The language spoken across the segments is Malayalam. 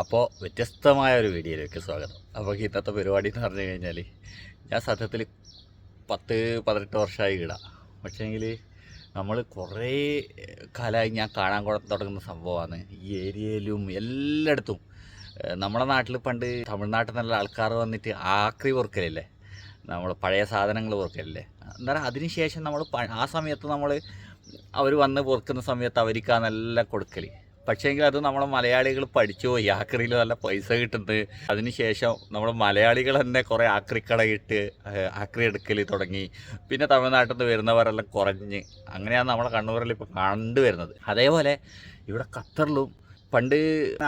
അപ്പോൾ വ്യത്യസ്തമായ ഒരു വീഡിയോയിലേക്ക് സ്വാഗതം. അപ്പോൾ ഇന്നത്തെ പരിപാടി എന്ന് പറഞ്ഞു കഴിഞ്ഞാൽ ഞാൻ സത്യത്തിൽ പത്ത് പതിനെട്ട് വർഷമായി ഇടാം പക്ഷേങ്കിൽ നമ്മൾ കുറേ കാലമായി ഞാൻ കാണാൻ കൊടുത്ത് തുടങ്ങുന്ന സംഭവമാണ് ഈ ഏരിയയിലും എല്ലായിടത്തും നമ്മുടെ നാട്ടിൽ പണ്ട് തമിഴ്നാട്ടിൽ നിന്നുള്ള ആൾക്കാർ വന്നിട്ട് ആക്രി പൊറുക്കലില്ലേ? നമ്മൾ പഴയ സാധനങ്ങൾ പൊറുക്കലില്ലേ? എന്താ അതിനുശേഷം നമ്മൾ ആ സമയത്ത് നമ്മൾ അവർ വന്ന് പൊറുക്കുന്ന സമയത്ത് അവർക്ക് നല്ല കൊടുക്കൽ പക്ഷേങ്കിൽ അത് നമ്മളെ മലയാളികൾ പഠിച്ചു പോയി. ആക്രിയിൽ നല്ല പൈസ കിട്ടുന്നത്. അതിനുശേഷം നമ്മൾ മലയാളികൾ തന്നെ കുറേ ആക്രിക്കടയിട്ട് ഏഹ്, ആക്രി എടുക്കൽ തുടങ്ങി. പിന്നെ തമിഴ്നാട്ടിൽ നിന്ന് വരുന്നവരെല്ലാം കുറഞ്ഞ്. അങ്ങനെയാണ് നമ്മളെ കണ്ണൂരിൽ ഇപ്പോൾ കണ്ടുവരുന്നത് അതേപോലെ ഇവിടെ ഖത്തറിലും പണ്ട്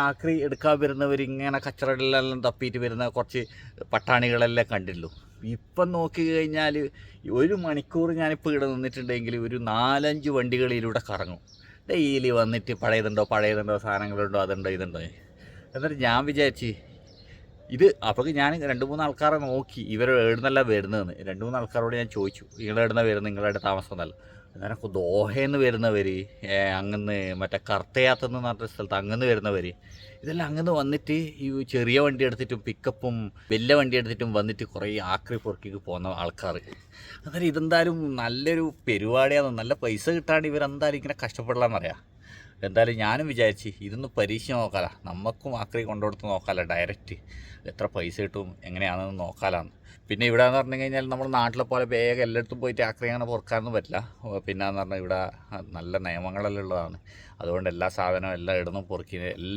ആക്രി എടുക്കാൻ വരുന്നവർ ഇങ്ങനെ കച്ചറകളിലെല്ലാം തപ്പിയിട്ട് വരുന്ന കുറച്ച് പട്ടാണികളെല്ലാം കണ്ടിട്ടുള്ളൂ. ഇപ്പം നോക്കി കഴിഞ്ഞാൽ ഒരു മണിക്കൂർ ഞാനിപ്പോൾ ഇവിടെ നിന്നിട്ടുണ്ടെങ്കിൽ ഒരു നാലഞ്ച് വണ്ടികളിലൂടെ കറങ്ങും. ഡെയിലി വന്നിട്ട് പഴയതുണ്ടോ പഴയതുണ്ടോ സാധനങ്ങളുണ്ടോ അതുണ്ടോ ഇതുണ്ടോ? എന്നിട്ട് ഞാൻ വിചാരിച്ച് ഇത് അപ്പോൾ ഞാൻ രണ്ട് മൂന്ന് ആൾക്കാരെ നോക്കി ഇവർ എവിടുന്നല്ല വരുന്നതെന്ന്. രണ്ട് മൂന്ന് ആൾക്കാരോട് ഞാൻ ചോദിച്ചു നിങ്ങൾ എവിടുന്ന വരുന്നത്? നിങ്ങളുടെ താമസം എന്നല്ല. അന്നേരം ദോഹയെന്ന് വരുന്നവർ അങ്ങന്ന് മറ്റേ കർത്തയാത്തെന്ന് പറഞ്ഞ സ്ഥലത്ത് അങ്ങന്ന് വരുന്നവർ ഇതെല്ലാം അങ്ങനെ വന്നിട്ട് ഈ ചെറിയ വണ്ടി എടുത്തിട്ടും പിക്കപ്പും വലിയ വണ്ടി എടുത്തിട്ടും വന്നിട്ട് കുറേ ആക്രി പൊറുക്കിക്ക് പോകുന്ന ആൾക്കാർ അന്നേരം ഇതെന്തായാലും നല്ലൊരു പരിപാടിയാണ് നല്ല പൈസ കിട്ടാണ്ട് ഇവരെന്തായാലും ഇങ്ങനെ കഷ്ടപ്പെടില്ലെന്നറിയാം എന്തായാലും ഞാനും വിചാരിച്ച് ഇതൊന്ന് പരീക്ഷ നോക്കാലോ. നമുക്കും ആക്രി കൊണ്ടുകൊടുത്ത് നോക്കാലോ ഡയറക്റ്റ് എത്ര പൈസ കിട്ടും എങ്ങനെയാണെന്ന് നോക്കാലാന്ന്. പിന്നെ ഇവിടെ എന്ന് പറഞ്ഞു കഴിഞ്ഞാൽ നമ്മൾ നാട്ടിലെ പോലെ വേഗം എല്ലായിടത്തും പോയിട്ട് ആക്രി അങ്ങനെ പൊറുക്കാനൊന്നും പറ്റില്ല. പിന്നെ എന്ന് പറഞ്ഞാൽ ഇവിടെ നല്ല നിയമങ്ങളെല്ലാം ഉള്ളതാണ്. അതുകൊണ്ട് എല്ലാ സാധനവും എല്ലാം ഇടുന്നു പൊറുക്കി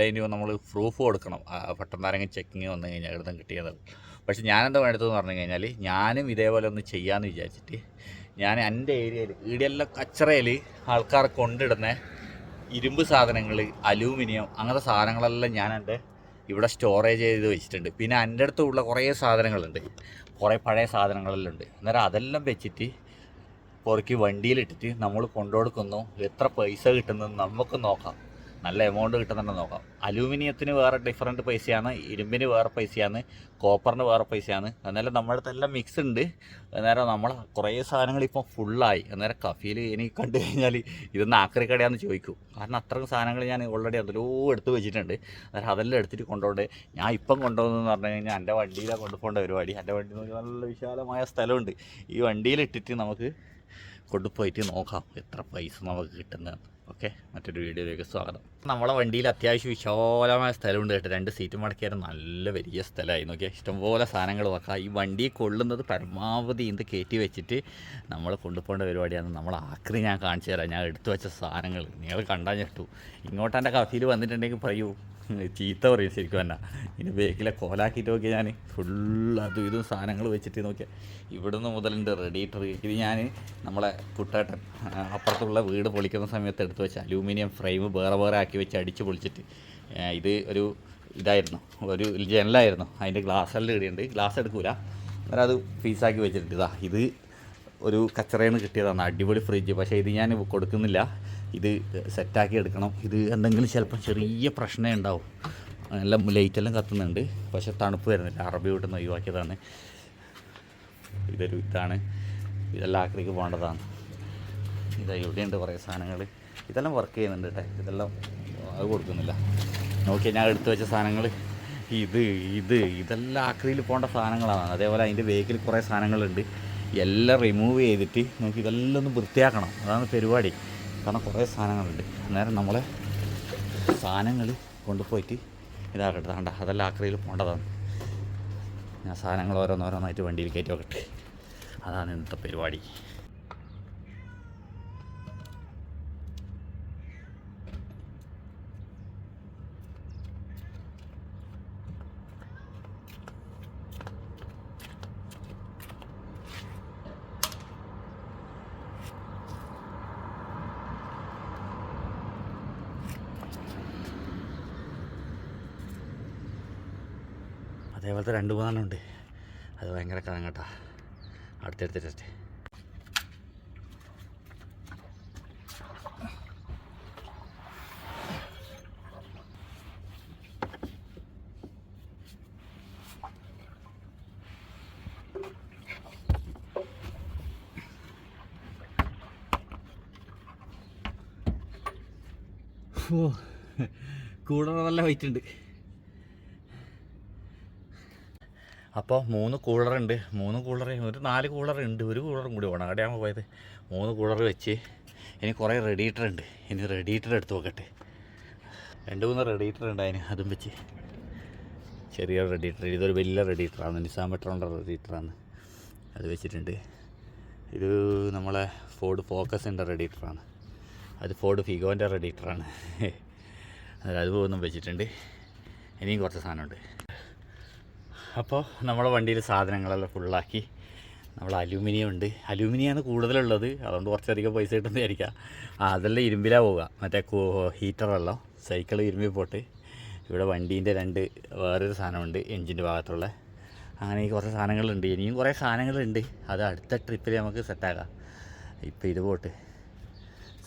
ഇനിയും നമ്മൾ പ്രൂഫ് കൊടുക്കണം. ആരെങ്കിലും ചെക്കിങ് വന്നു കഴിഞ്ഞാൽ ഇടുന്നും കിട്ടിയത്. പക്ഷേ ഞാനെന്താ എടുത്തതെന്ന് പറഞ്ഞു കഴിഞ്ഞാൽ ഞാനും ഇതേപോലെ ഒന്ന് ചെയ്യാമെന്ന് വിചാരിച്ചിട്ട് ഞാൻ എന്റെ ഏരിയയിൽ ഇവിടെയെല്ലാം കച്ചറയിൽ ആൾക്കാർ കൊണ്ടിടുന്ന ഇരുമ്പ് സാധനങ്ങൾ അലൂമിനിയം അങ്ങനത്തെ സാധനങ്ങളെല്ലാം ഞാൻ എന്റെ ഇവിടെ സ്റ്റോറേജ് ചെയ്ത് വെച്ചിട്ടുണ്ട്. പിന്നെ എന്റെ അടുത്തുള്ള കുറേ സാധനങ്ങളുണ്ട്. കുറേ പഴയ സാധനങ്ങളെല്ലാം ഉണ്ട്. അന്നേരം അതെല്ലാം വെച്ചിട്ട് പുറക്കി വണ്ടിയിലിട്ടിട്ട് നമ്മൾ കൊണ്ടുകൊടുക്കുന്നു. എത്ര പൈസ കിട്ടുന്നു നമുക്ക് നോക്കാം. നല്ല എമൗണ്ട് കിട്ടുന്നുണ്ടെന്ന് നോക്കാം. അലൂമിനിയത്തിന് വേറെ ഡിഫറെന്റ് പൈസയാണ് ഇരുമ്പിന് വേറെ പൈസയാണ് കോപ്പറിന് വേറെ പൈസയാണ്. എന്നാലും നമ്മുടെ അടുത്തെല്ലാം മിക്സ് ഉണ്ട്. അന്നേരം നമ്മൾ കുറേ സാധനങ്ങൾ ഇപ്പോൾ ഫുള്ളായി അന്നേരം കഫീൽ എനിക്ക് കണ്ടു കഴിഞ്ഞാൽ ഇതൊന്ന് ആക്രി കടയാന്ന് ചോദിക്കും. കാരണം അത്രയും സാധനങ്ങൾ ഞാൻ ഓൾറെഡി അതിലോ എടുത്ത് വെച്ചിട്ടുണ്ട്. അന്നേരം അതെല്ലാം എടുത്തിട്ട് കൊണ്ടുപോകേ ഞാൻ ഇപ്പം കൊണ്ടുപോകുന്നതെന്ന് പറഞ്ഞു കഴിഞ്ഞാൽ എന്റെ വണ്ടിയിലാണ് കൊണ്ടുപോകേണ്ട പരിപാടി. എന്റെ വണ്ടി നല്ല വിശാലമായ സ്ഥലമുണ്ട്. ഈ വണ്ടിയിലിട്ടിട്ട് നമുക്ക് കൊണ്ടുപോയിട്ട് നോക്കാം എത്ര പൈസ നമുക്ക് കിട്ടുന്നതെന്ന്. ഓക്കെ? മറ്റൊരു വീഡിയോയിലേക്ക് സ്വാഗതം. നമ്മളെ വണ്ടിയിൽ അത്യാവശ്യം വിശാലമായ സ്ഥലമുണ്ട് കേട്ടോ. രണ്ട് സീറ്റ് മടക്കിയാൽ നല്ല വലിയ സ്ഥലമായി. നോക്കിയാൽ ഇഷ്ടംപോലെ സാധനങ്ങൾ വെക്കാം ഈ വണ്ടി കൊള്ളുന്നത് പരമാവധി ഇത് കയറ്റി വെച്ചിട്ട് നമ്മൾ കൊണ്ടുപോകേണ്ട പരിപാടിയാണ്. നമ്മൾ ആക്രി ഞാൻ കാണിച്ചു തരാം. ഞാൻ എടുത്തു വെച്ച സാധനങ്ങൾ. നിങ്ങൾ കണ്ടാൽ ഞെട്ടു ഇങ്ങോട്ട് എന്റെ കഫയിൽ വന്നിട്ടുണ്ടെങ്കിൽ പറയൂ. ചീത്ത പറയും ശരിക്കും തന്നെ ഇനി ബേക്കിലെ കോലാക്കിയിട്ട് നോക്കിയാൽ ഞാൻ. ഫുൾ അതും ഇതും സാധനങ്ങൾ വെച്ചിട്ട് നോക്കിയാൽ ഇവിടുന്ന് മുതലുണ്ട് റെഡിയേറ്റർ ഇത് ഞാൻ നമ്മളെ കുട്ടേട്ടൻ അപ്പുറത്തുള്ള വീട് പൊളിക്കുന്ന സമയത്ത് എടുത്തു വെച്ച അലൂമിനിയം ഫ്രെയിം വേറെ വേറെ ആക്കി വെച്ച് അടിച്ച് പൊളിച്ചിട്ട് ഇത് ഒരു ഇതായിരുന്നു ഒരു ജനലായിരുന്നു. അതിന്റെ ഗ്ലാസ് എല്ലാം ഇടുന്നുണ്ട് ഗ്ലാസ് എടുക്കൂല. അന്നേരം അത് പീസാക്കി വെച്ചിട്ടുണ്ട്. ഇതാ ഇത് ഒരു കച്ചറയിൽ കിട്ടിയതാണ്. അടിപൊളി ഫ്രിഡ്ജ് പക്ഷേ ഇത് ഞാൻ കൊടുക്കുന്നില്ല. ഇത് സെറ്റാക്കി എടുക്കണം. ഇത് എന്തെങ്കിലും ചിലപ്പോൾ ചെറിയ പ്രശ്നമേ ഉണ്ടാവും. എല്ലാം ലൈറ്റെല്ലാം കത്തുന്നുണ്ട്. പക്ഷേ തണുപ്പ് വരുന്നില്ല. അറബി വീട്ടിൽ ഒഴിവാക്കിയതാണ്. ഇതൊരു ഇതാണ്. ഇതെല്ലാം ആക്രിക്ക് പോകേണ്ടതാണ്. ഇതാ ഇവിടെയുണ്ട് കുറേ സാധനങ്ങൾ ഇതെല്ലാം വർക്ക് ചെയ്യുന്നുണ്ട് കേട്ടോ ഇതെല്ലാം അത് കൊടുക്കുന്നില്ല. നോക്കി ഞാൻ എടുത്തു വെച്ച സാധനങ്ങൾ ഇത് ഇത് ഇതെല്ലാം ആക്രിയിൽ പോകേണ്ട സാധനങ്ങളാണ്. അതേപോലെ അതിന്റെ വേക്കിൽ കുറേ സാധനങ്ങളുണ്ട്. എല്ലാം റിമൂവ് ചെയ്തിട്ട് നമുക്ക് ഇതെല്ലാം ഒന്ന് വൃത്തിയാക്കണം. അതാണ് പരിപാടി. കാരണം കുറേ സാധനങ്ങളുണ്ട്. അന്നേരം നമ്മളെ സാധനങ്ങൾ കൊണ്ടുപോയിട്ട് ഇതാക്കട്ടെ. താണ്ട അതെല്ലാം ആക്രിയിൽ പോകേണ്ടതാണ്. ഞാൻ സാധനങ്ങൾ ഓരോന്നോരോന്നായിട്ട് വണ്ടിയിൽ കയറ്റി വെക്കട്ടെ. അതാണ് ഇന്നത്തെ പരിപാടി. രണ്ട് മൂന്നെണ്ണം ഉണ്ട് അത് ഭയങ്കര കഥം കേട്ടാ. ഓ കൂടെ നല്ല വെയിറ്റ് ഉണ്ട്. അപ്പോൾ മൂന്ന് കൂളറുണ്ട് മൂന്ന് കൂളർ ഒരു നാല് കൂളർ ഉണ്ട്. ഒരു കൂളറും കൂടി വേണം. അവിടെയാണ് പോയത്? മൂന്ന് കൂളർ വെച്ച് ഇനി കുറേ റെഡിയേറ്റർ ഉണ്ട്. ഇനി റെഡിയേറ്റർ എടുത്ത് നോക്കട്ടെ രണ്ട് മൂന്ന് റെഡിയേറ്റർ ഉണ്ട് അതിന്. അതും വെച്ച്. ചെറിയ റെഡിയേറ്റർ ഇതൊരു വലിയ റെഡിയേറ്ററാണ് നിസാം പെട്രോളിന്റെ റെഡിയേറ്ററാണ് അത് വെച്ചിട്ടുണ്ട്. ഇത് നമ്മളെ ഫോർഡ് ഫോക്കസിന്റെ റെഡിയേറ്ററാണ് അത് ഫോർഡ് ഫിഗോന്റെ റെഡിയേറ്ററാണ് അത് ഒന്നും വെച്ചിട്ടുണ്ട്. ഇനിയും കുറച്ച് സാധനമുണ്ട്. അപ്പോൾ നമ്മുടെ വണ്ടിയിൽ സാധനങ്ങളെല്ലാം ഫുള്ളാക്കി നമ്മൾ അലൂമിനിയം ഉണ്ട്. അലൂമിനിയമാണ് കൂടുതലുള്ളത്. അതുകൊണ്ട് കുറച്ചധികം പൈസ കിട്ടുന്നതായിരിക്കാം അതെല്ലാം ഇരുമ്പിലാണ് പോവുക. മറ്റേ ഹീറ്ററെല്ലാം സൈക്കിൾ ഇരുമ്പിൽ പോട്ട് ഇവിടെ വണ്ടീന്റെ രണ്ട് വേറൊരു സാധനമുണ്ട് എഞ്ചിന്റെ ഭാഗത്തുള്ള. അങ്ങനെ കുറച്ച് സാധനങ്ങളുണ്ട്. ഇനിയും കുറേ സാധനങ്ങളുണ്ട്. അത് അടുത്ത ട്രിപ്പിൽ നമുക്ക് സെറ്റാക്കാം ഇപ്പം ഇത് പോട്ട്.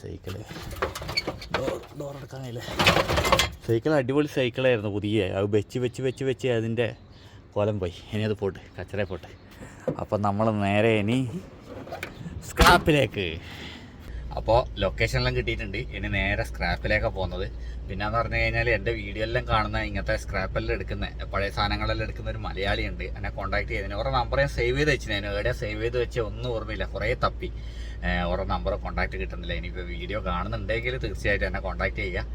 സൈക്കിൾ അടക്കാനില്ല. സൈക്കിൾ അടിപൊളി സൈക്കിളായിരുന്നു പുതിയ. അത് വെച്ച് വെച്ച് വെച്ച് വെച്ച് അതിന്റെ കോലം പോയി. ഇനി അത് പോട്ട്. കച്ചറ പോട്ട്. അപ്പോൾ നമ്മൾ നേരെ ഇനി സ്ക്രാപ്പിലേക്ക് അപ്പോൾ ലൊക്കേഷനെല്ലാം കിട്ടിയിട്ടുണ്ട്. ഇനി നേരെ സ്ക്രാപ്പിലേക്കാണ് പോകുന്നത്. പിന്നെന്ന് പറഞ്ഞു കഴിഞ്ഞാൽ എന്റെ വീഡിയോ എല്ലാം കാണുന്ന ഇങ്ങനത്തെ സ്ക്രാപ്പെല്ലാം എടുക്കുന്ന പഴയ സാധനങ്ങളെല്ലാം എടുക്കുന്ന ഒരു മലയാളിയുണ്ട്. എന്നെ കോൺടാക്ട് ചെയ്തതിന്. ഓരോ നമ്പർ ഞാൻ സേവ് ചെയ്ത് വെച്ചു ഞാൻ എവിടെയാണ് സേവ് ചെയ്ത് വെച്ച് ഒന്നും ഓർമ്മയില്ല. കുറേ തപ്പി. ഓരോ നമ്പർ കോൺടാക്ട് കിട്ടുന്നില്ല. ഇനിയിപ്പോൾ വീഡിയോ കാണുന്നുണ്ടെങ്കിൽ തീർച്ചയായിട്ടും എന്നെ കോൺടാക്ട് ചെയ്യുക.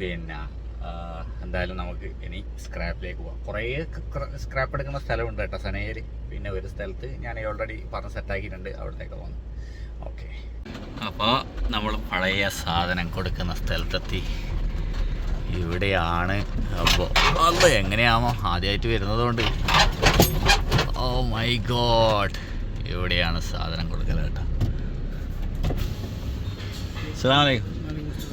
പിന്നെ എന്തായാലും നമുക്ക് ഇനി സ്ക്രാപ്പിലേക്ക് പോകാം കുറേ സ്ക്രാപ്പ് എടുക്കുന്ന സ്ഥലമുണ്ട് കേട്ടോ സനയിൽ പിന്നെ ഒരു സ്ഥലത്ത് ഞാൻ ഓൾറെഡി പറഞ്ഞ് സെറ്റാക്കിയിട്ടുണ്ട് അവിടത്തേക്ക് പോകുന്നു ഓക്കെ അപ്പോൾ നമ്മൾ പഴയ സാധനം കൊടുക്കുന്ന സ്ഥലത്തെത്തി. ഇവിടെയാണ്. അപ്പോൾ അത് എങ്ങനെയാണോ ആദ്യമായിട്ട് വരുന്നതുകൊണ്ട്. ഓ മൈ ഗോഡ് ഇവിടെയാണ് സാധനം കൊടുക്കുന്നത് കേട്ടോ. അസ്സാം വലൈക്കും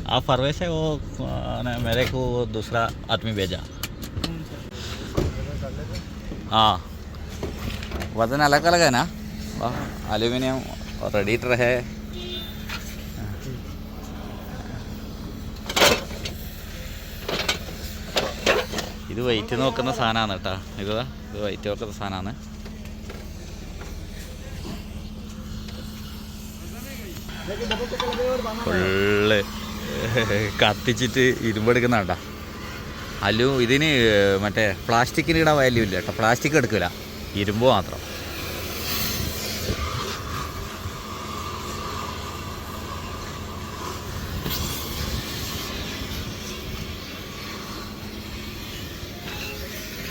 आप फरवे से वो अ, न, मेरे को वो दूसरा आदमी भेजा हाँ वजन अलग अलग है ना एल्यूमिनियम और रेडिएटर है ഇത് വെയിറ്റ് നോക്കുന്ന സാധനമാണ് കേട്ടോ ഇത് ഇത് വെയിറ്റ് നോക്കുന്ന സാധനമാണ് ഫുള്ള് കത്തിച്ചിട്ട് ഇരുമ്പെടുക്കുന്ന കണ്ടാ അല്ലു ഇതിന് മറ്റേ പ്ലാസ്റ്റിക്കിന് ഇടാൻ വാല്യൂ ഇല്ല കേട്ടോ. പ്ലാസ്റ്റിക് എടുക്കില്ല. ഇരുമ്പ് മാത്രം.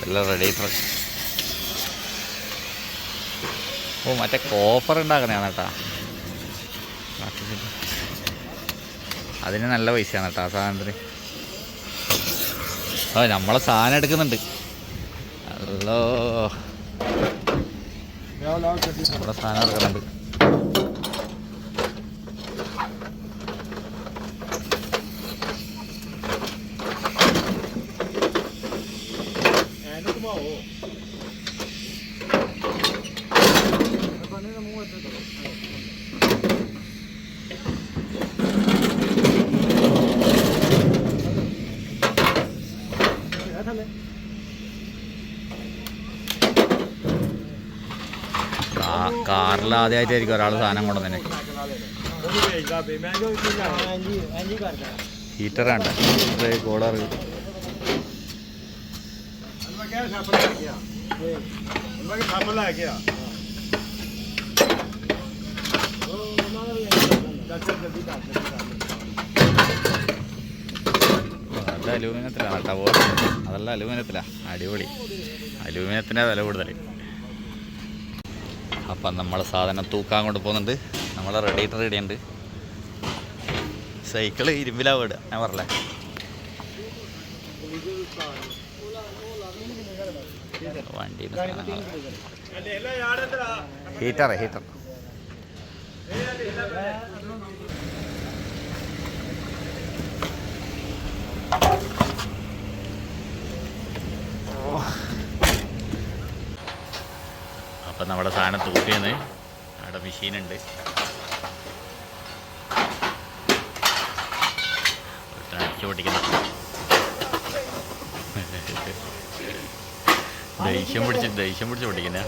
എല്ലാം റെഡി ഓ മറ്റേ കോപ്പർ ഉണ്ടാക്കുന്നതാണ് കേട്ടാ അതിന് നല്ല പൈസയാണ് കേട്ടോ ആ സാധനത്തിന്. ഓ നമ്മളെ സാധനം എടുക്കുന്നുണ്ട്. അല്ലോ നമ്മളെ സാധനം എടുക്കുന്നുണ്ട്. കാറിൽ ആദ്യമായിട്ടായിരിക്കും ഒരാൾ സാധനം കൊണ്ടുവന്നെ ഹീറ്റർ കൂളർ അത് അലൂമിനിയത്തിലാണ് കേട്ടോ അതല്ല അലൂമിനിയത്തിലാണ് അടിപൊളി. അലൂമിനിയത്തിന്റെ വില കൂടുതൽ അപ്പം നമ്മൾ സാധനം തൂക്കാൻ കൊണ്ട് പോകുന്നുണ്ട്. നമ്മളെ റെഡി റെഡിയുണ്ട് സൈക്കിൾ ഇരുമ്പിലാ വിടുക. ഞാൻ പറഞ്ഞേ വണ്ടി ഹീറ്റർ ഹീറ്റർ അപ്പം നമ്മുടെ സാധനം തൂക്കിയെന്ന് അവിടെ മെഷീനുണ്ട്. അടിച്ചു പൊട്ടിക്കുന്നു. ദേഷ്യം പിടിച്ച് ദേഷ്യം പിടിച്ച് പൊട്ടിക്കുന്ന.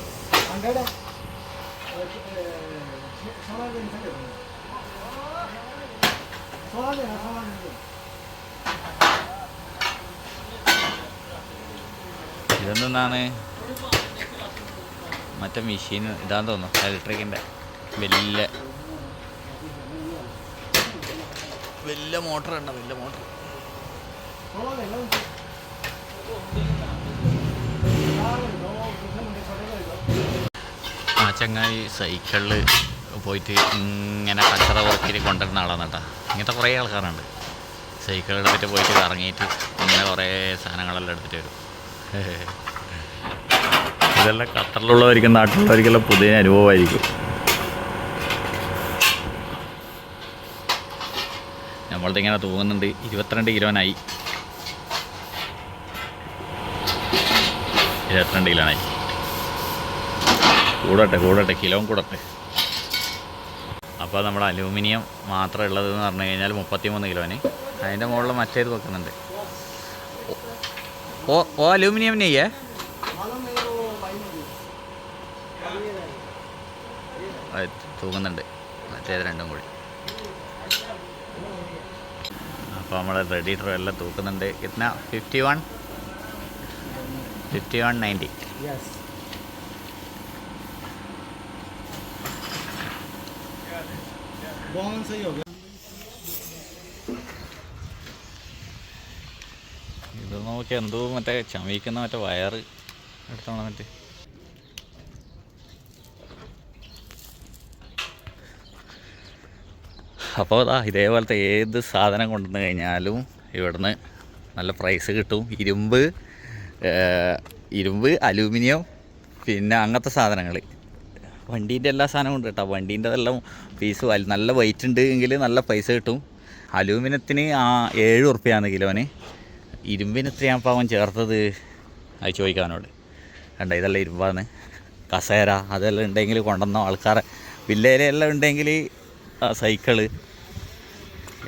ഇതെന്താണ് മറ്റേ മെഷീൻ ഇതാന്ന് തോന്നുന്നു. ഇലക്ട്രിക്കിന്റെ വലിയ വലിയ മോട്ടർ ഉണ്ട് വലിയ മോട്ടർ ആ ചങ്ങായി സൈക്കിളിൽ പോയിട്ട് ഇങ്ങനെ കച്ചറ വർക്കിൽ കൊണ്ടുവരുന്ന ആളാണ് കേട്ടോ. ഇങ്ങനത്തെ കുറേ ആൾക്കാരുണ്ട്. സൈക്കിൾ എടുത്തിട്ട് പോയിട്ട് കറങ്ങിയിട്ട് ഇങ്ങനെ കുറേ സാധനങ്ങളെല്ലാം എടുത്തിട്ട് വരും. ഇതെല്ലാം ഖത്തറിലുള്ളവർക്കും നാട്ടിലുള്ളവർക്കെല്ലാം പുതിയ അനുഭവമായിരിക്കും. നമ്മളത് ഇങ്ങനെ തൂങ്ങുന്നുണ്ട്. ഇരുപത്തിരണ്ട് കിലോനായി. ഇരുപത്തിരണ്ട് കിലോനായി. കൂടട്ടെ കൂടട്ടെ കിലോ കൂടട്ടെ. അപ്പോൾ നമ്മൾ അലൂമിനിയം മാത്രം ഉള്ളതെന്ന് പറഞ്ഞു കഴിഞ്ഞാൽ മുപ്പത്തിമൂന്ന് കിലോന്. അതിന്റെ മുകളിൽ മറ്റേത് വെക്കുന്നുണ്ട്. ഓ ഓ അലൂമിനിയം നെയ്യേ? തൂങ്ങുന്നുണ്ട്. മറ്റേത് രണ്ടും കൂടി. അപ്പോൾ നമ്മൾ റെഡിറ്റർ എല്ലാം തൂക്കുന്നുണ്ട്. ഇतना fifty one fifty one ninety ഇത് നമുക്ക് എന്തോ മറ്റേ ചമയിക്കുന്ന മറ്റേ വയറ് എടുത്തോണം മറ്റേ അപ്പോൾ അതാ ഇതേപോലത്തെ ഏത് സാധനം കൊണ്ടുവന്ന് കഴിഞ്ഞാലും ഇവിടുന്ന് നല്ല പ്രൈസ് കിട്ടും. ഇരുമ്പ് ഇരുമ്പ് അലൂമിനിയം പിന്നെ അങ്ങനത്തെ സാധനങ്ങൾ. വണ്ടീന്റെ എല്ലാ സാധനവും ഉണ്ട് കേട്ടോ. വണ്ടീന്റെതെല്ലാം പീസ് നല്ല വെയിറ്റ് ഉണ്ട് എങ്കിൽ നല്ല പൈസ കിട്ടും. അലൂമിനിയത്തിന് ആ ഏഴ് ഉറുപ്പ്യാണ് കിലോന്. ഇരുമ്പിന് എത്രയാണ് പാവം ചേർത്തത്? അത് ചോദിക്കാനോട്. കണ്ട ഇതെല്ലാം ഇരുമ്പാണ്. കസേര അതെല്ലാം ഉണ്ടെങ്കിൽ കൊണ്ടുവന്ന ആൾക്കാരെ വില്ലേലെല്ലാം ഉണ്ടെങ്കിൽ ആ സൈക്കിൾ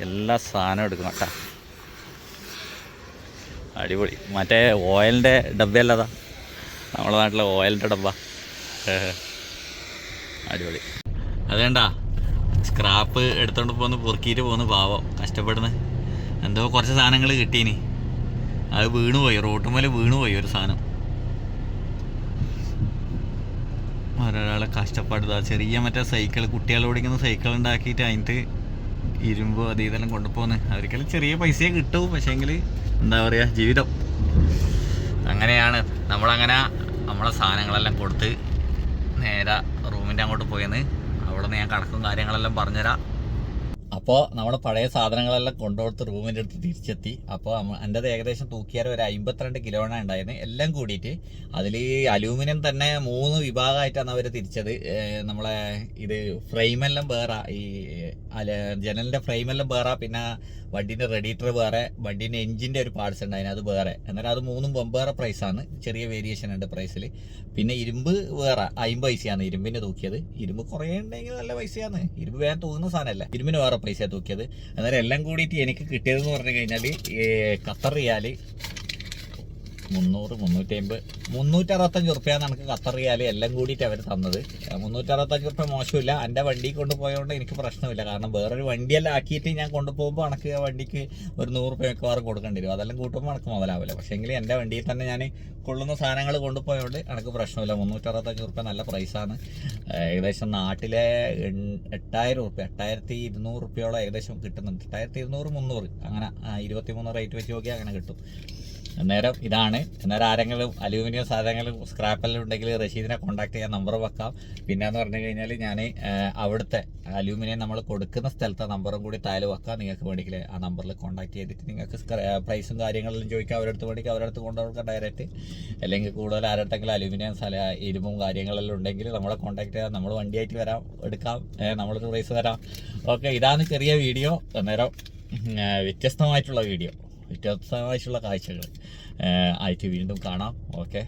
എല്ലാ സാധനവും എടുക്കണം കേട്ടോ. അടിപൊളി. മറ്റേ ഓയിലിന്റെ ഡബ്ബയല്ലതാ? നമ്മുടെ നാട്ടിലെ ഓയിലിന്റെ ഡബ്ബ. അടിപൊളി. അതേണ്ടാ സ്ക്രാപ്പ് എടുത്തോണ്ട് പോന്ന് പൊറുക്കിയിട്ട് പോന്ന് പാവം കഷ്ടപ്പെടുന്നു. എന്തോ കുറച്ച് സാധനങ്ങൾ കിട്ടീനി. അത് വീണു പോയി റോട്ടുമേലെ വീണു പോയി ഒരു സാധനം. ഒരാളെ കഷ്ടപ്പെടുക ചെറിയ മറ്റേ സൈക്കിൾ കുട്ടികൾ ഓടിക്കുന്ന സൈക്കിൾ ഉണ്ടാക്കിയിട്ട് അതിന്റെ ഇരുമ്പ് അത് ഇതെല്ലാം കൊണ്ടുപോകുന്നത് അവർക്കെല്ലാം ചെറിയ പൈസയെ കിട്ടും. പക്ഷേങ്കിൽ എന്താ പറയുക ജീവിതം. അങ്ങനെയാണ്. നമ്മളങ്ങനെ നമ്മളെ സാധനങ്ങളെല്ലാം കൊടുത്ത് നേരെ റൂമിന്റെ അങ്ങോട്ട് പോയെന്ന്. അവിടെ നിന്ന് ഞാൻ കണക്കും കാര്യങ്ങളെല്ലാം പറഞ്ഞുതരാം. അപ്പോൾ നമ്മുടെ പഴയ സാധനങ്ങളെല്ലാം കൊണ്ടുകൊടുത്ത് റൂമിന്റെ അടുത്ത് തിരിച്ചെത്തി. അപ്പോൾ എന്റെ ഏകദേശം തൂക്കിയാൽ ഒരു അമ്പത്തിരണ്ട് കിലോണ ഉണ്ടായിരുന്നു എല്ലാം കൂടിയിട്ട് അതിൽ അലൂമിനിയം തന്നെ മൂന്ന് വിഭാഗമായിട്ടാണ് അവർ തിരിച്ചത്. നമ്മളെ ഇത് ഫ്രെയിമെല്ലാം വേറെ. ഈ ജനലിന്റെ ഫ്രെയിമെല്ലാം വേറെ. പിന്നെ വണ്ടീന്റെ റെഡിറ്റർ വേറെ വണ്ടിന്റെ എഞ്ചിന്റെ ഒരു പാർട്സ് ഉണ്ട് അത് വേറെ. എന്നാലും അത് മൂന്നും വെമ്പേറെ പ്രൈസാണ് ചെറിയ വേരിയേഷൻ ഉണ്ട് പ്രൈസിൽ പിന്നെ ഇരുമ്പ് വേറെ അമ്പത് പൈസയാണ് ഇരുമ്പിന് തൂക്കിയത്. ഇരുമ്പ് കുറേ ഉണ്ടെങ്കിൽ നല്ല പൈസയാണ്. ഇരുമ്പ് വേഗം തൂങ്ങുന്ന സാധനമല്ല. ഇരുമ്പിന് വേറെ പൈസ തൂക്കിയത്. അന്നേരം എല്ലാം കൂടിയിട്ട് എനിക്ക് കിട്ടിയതെന്ന് പറഞ്ഞു കഴിഞ്ഞാൽ ഖത്തർ റിയാൽ മുന്നൂറ് മുന്നൂറ്റി അമ്പത് മുന്നൂറ്റി അറുപത്തഞ്ച് റുപ്യാണ് നമുക്ക് ഖത്തർ എല്ലാം കൂടിയിട്ട് അവർ തന്നത്. മുന്നൂറ്റി അറുപത്തഞ്ച് റുപ്യ മോശമില്ല. എന്റെ വണ്ടി കൊണ്ടുപോയതുകൊണ്ട് എനിക്ക് പ്രശ്നമില്ല. കാരണം വേറൊരു വണ്ടിയെല്ലാം ആക്കിയിട്ട് ഞാൻ കൊണ്ടുപോകുമ്പോൾ എനിക്ക് ആ വണ്ടിക്ക് ഒരു നൂറ് റുപ്യ മിക്കവാറും കൊടുക്കേണ്ടി വരും. അതെല്ലാം കൂട്ടുമ്പോൾ എനിക്ക് മുതലാവില്ല. പക്ഷേ എങ്കിൽ എന്റെ വണ്ടിയിൽ തന്നെ ഞാൻ കൊള്ളുന്ന സാധനങ്ങൾ കൊണ്ടുപോയതുകൊണ്ട് എനിക്ക് പ്രശ്നമില്ല. മുന്നൂറ്റി അറുപത്തഞ്ച് റുപ്യ നല്ല പ്രൈസാണ് ഏകദേശം നാട്ടിലെ എട്ടായിരം റുപ്യ എട്ടായിരത്തി ഇരുന്നൂറ് റുപ്യോളം ഏകദേശം കിട്ടുന്നുണ്ട്. എട്ടായിരത്തി ഇരുന്നൂറ് മുന്നൂറ്. അങ്ങനെ ഇരുപത്തി മൂന്ന് റേറ്റ് വെച്ച് നോക്കിയാൽ അങ്ങനെ കിട്ടും. അന്നേരം ഇതാണ്. അന്നേരം ആരെങ്കിലും അലൂമിനിയം സാധനങ്ങളും സ്ക്രാപ്പെല്ലാം ഉണ്ടെങ്കിൽ റഷീദിനെ കോൺടാക്ട് ചെയ്യാൻ നമ്പർ വെക്കാം. പിന്നെ എന്ന് പറഞ്ഞു കഴിഞ്ഞാൽ ഞാൻ അവിടുത്തെ അലൂമിനിയം നമ്മൾ കൊടുക്കുന്ന സ്ഥലത്തെ നമ്പറും കൂടി താൽ വെക്കാം. നിങ്ങൾക്ക് വേണമെങ്കിൽ ആ നമ്പറിൽ കോൺടാക്ട് ചെയ്തിട്ട് നിങ്ങൾക്ക് പ്രൈസും കാര്യങ്ങളെല്ലാം ചോദിക്കാം. അവരുടെ അടുത്ത് വേണമെങ്കിൽ അവരുടെ അടുത്ത് കൊണ്ടുപോകാം ഡയറക്റ്റ് അല്ലെങ്കിൽ കൂടുതൽ ആരുടെങ്കിലും അലൂമിനിയം സ്ഥല ഇരുമ്പും കാര്യങ്ങളെല്ലാം ഉണ്ടെങ്കിൽ നമ്മളെ കോൺടാക്ട് ചെയ്യാം. നമ്മൾ വണ്ടിയായിട്ട് വരാം എടുക്കാം. നമ്മളൊരു പ്രൈസ് തരാം ഓക്കെ ഇതാണ് ചെറിയ വീഡിയോ. അന്നേരം വ്യത്യസ്തമായിട്ടുള്ള വീഡിയോ. വ്യത്യസ്തമായിട്ടുള്ള കാഴ്ചകൾ ആയിട്ട് വീണ്ടും കാണാം. ഓക്കെ.